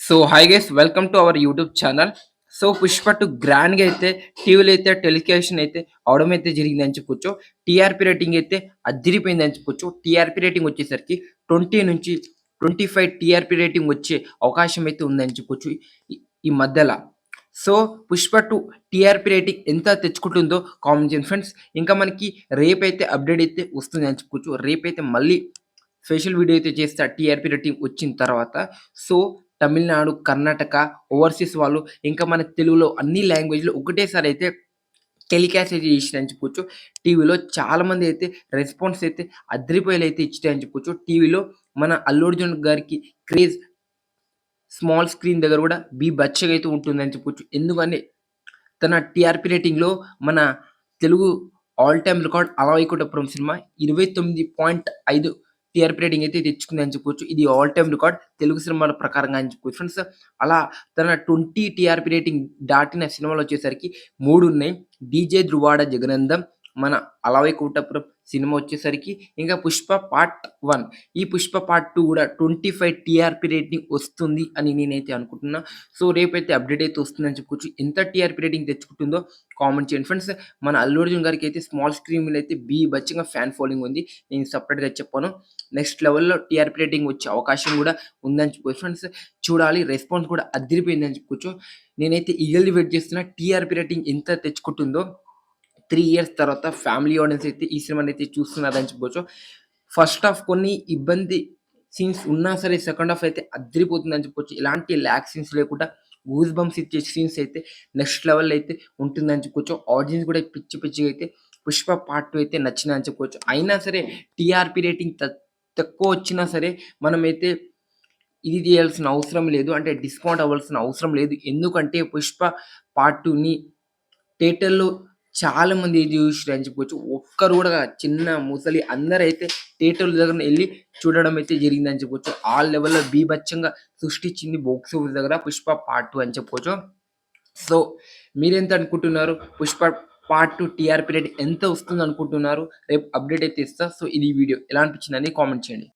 So hi guys welcome to our YouTube channel so Pushpa two గ్రాండ్గా అయితే టీవీలో అయితే టెలికాషన్ అయితే అవడం అయితే జరిగిందని చెప్పొచ్చు. టీఆర్పీ రేటింగ్ అయితే అదిరిపోయిందని చెప్పొచ్చు. టీఆర్పీ రేటింగ్ వచ్చేసరికి ట్వంటీ నుంచి ట్వంటీ ఫైవ్ టీఆర్పీ రేటింగ్ వచ్చే అవకాశం అయితే ఉందని చెప్పొచ్చు ఈ- ఈ మధ్యలో. So Pushpa two TRP rating ఎంత తెచ్చుకుంటుందో కామెంట్ చేయండి ఫ్రెండ్స్ ఇంకా మనకి రేపైతే అప్డేట్ అయితే వస్తుంది అని చెప్పుకోవచ్చు రేపైతే మళ్ళీ స్పెషల్ వీడియో అయితే చేస్తా టీఆర్పీ రేటింగ్ వచ్చిన తర్వాత. సో తమిళనాడు కర్ణాటక ఓవర్సీస్ వాళ్ళు ఇంకా మన తెలుగులో అన్ని లాంగ్వేజ్లో ఒకటేసారి అయితే టెలికాస్ట్ అయితే చేసిరని చెప్పొచ్చు. టీవీలో చాలామంది అయితే రెస్పాన్స్ అయితే అద్రిపోయేలు అయితే ఇచ్చారని చెప్పొచ్చు. టీవీలో మన అల్లు అర్జున్ గారికి క్రేజ్ స్మాల్ స్క్రీన్ దగ్గర కూడా బి బచ్చగా అయితే ఉంటుందని చెప్పొచ్చు. ఎందుకంటే తన టీఆర్పీ రేటింగ్లో మన Telugu all time record Ala Vaikunthapuram cinema ఇరవై తొమ్మిది పాయింట్ ఐదు టీఆర్పీ రేటింగ్ అయితే తెచ్చుకుంది అని చెప్పొచ్చు. ఇది ఆల్ టైమ్ రికార్డ్ తెలుగు సినిమాల ప్రకారంగా అని చెప్పుకోవచ్చు ఫ్రెండ్స్ అలా తన ట్వంటీ టీఆర్పీ రేటింగ్ దాటిన సినిమాలు వచ్చేసరికి మూడు ఉన్నాయి. డీజే ధృవాడ జగనందం మన అలవైకుంఠపురం సినిమా వచ్చేసరికి ఇంకా పుష్ప పార్ట్ వన్. ఈ పుష్ప పార్ట్ టూ కూడా ట్వంటీ ఫైవ్ టీఆర్పీ రేటింగ్ వస్తుంది అని నేనైతే అనుకుంటున్నా. సో రేపైతే అప్డేట్ అయితే వస్తుందని చెప్పుకోవచ్చు. ఎంత టీఆర్పీ రేటింగ్ తెచ్చుకుంటుందో కామెంట్ చేయండి. ఫ్రెండ్స్ మన అల్లు అర్జున్ గారికి అయితే స్మాల్ స్క్రీన్ మీద అయితే బీ బచ్చంగా ఫ్యాన్ ఫాలోయింగ్ ఉంది. నేను సపరేట్గా చెప్పాను. నెక్స్ట్ లెవెల్లో టీఆర్పీ రేటింగ్ వచ్చే అవకాశం కూడా ఉందని చెప్పుకోవచ్చు. ఫ్రెండ్స్ చూడాలి. రెస్పాన్స్ కూడా అదిరిపోయిందని చెప్పుకోవచ్చు. నేనైతే ఈగల్ని వెయిట్ చేస్తున్నా. టీఆర్పీ రేటింగ్ ఎంత తెచ్చుకుంటుందో త్రీ ఇయర్స్ తర్వాత ఫ్యామిలీ ఆడియన్స్ అయితే ఈ సినిమాని అయితే చూస్తున్నారని చెప్పుకోవచ్చు ఫస్ట్ హాఫ్ కొన్ని ఇబ్బంది సీన్స్ ఉన్నా సరే సెకండ్ హాఫ్ అయితే అదిరిపోతుందని చెప్పొచ్చు. ఇలాంటి ల్యాక్ సీన్స్ లేకుండా గూస్ బంప్స్ ఇచ్చే సీన్స్ అయితే నెక్స్ట్ లెవెల్ అయితే ఉంటుందని చెప్పుకోవచ్చు ఆడియన్స్ కూడా పిచ్చి పిచ్చిగా అయితే పుష్ప పార్ట్ టూ అయితే నచ్చిందని చెప్పుకోవచ్చు అయినా సరే టీఆర్పీ రేటింగ్ తక్కువ వచ్చినా సరే మనమైతే ఇది చేయాల్సిన అవసరం లేదు. అంటే డిస్కౌంట్ అవ్వాల్సిన అవసరం లేదు. ఎందుకంటే పుష్ప పార్ట్ టూని థియేటర్లో చాలా మంది ఇది చూసిరు అని చెప్పుకోవచ్చు ఒక్కరు కూడా చిన్న ముసలి అందరూ అయితే థియేటర్ల దగ్గర వెళ్ళి చూడడం అయితే జరిగిందని చెప్పొచ్చు. ఆ లెవెల్లో బీభత్సంగా సృష్టించింది బాక్స్ ఆఫీస్ దగ్గర పుష్ప పార్ట్ టూ అని చెప్పొచ్చు. సో మీరెంత అనుకుంటున్నారు? Pushpa part two TRP rate ఎంత వస్తుంది అనుకుంటున్నారు రేపు అప్డేట్ అయితే ఇస్తా. సో ఇది వీడియో. ఎలా అనిపించిందని కామెంట్ చేయండి.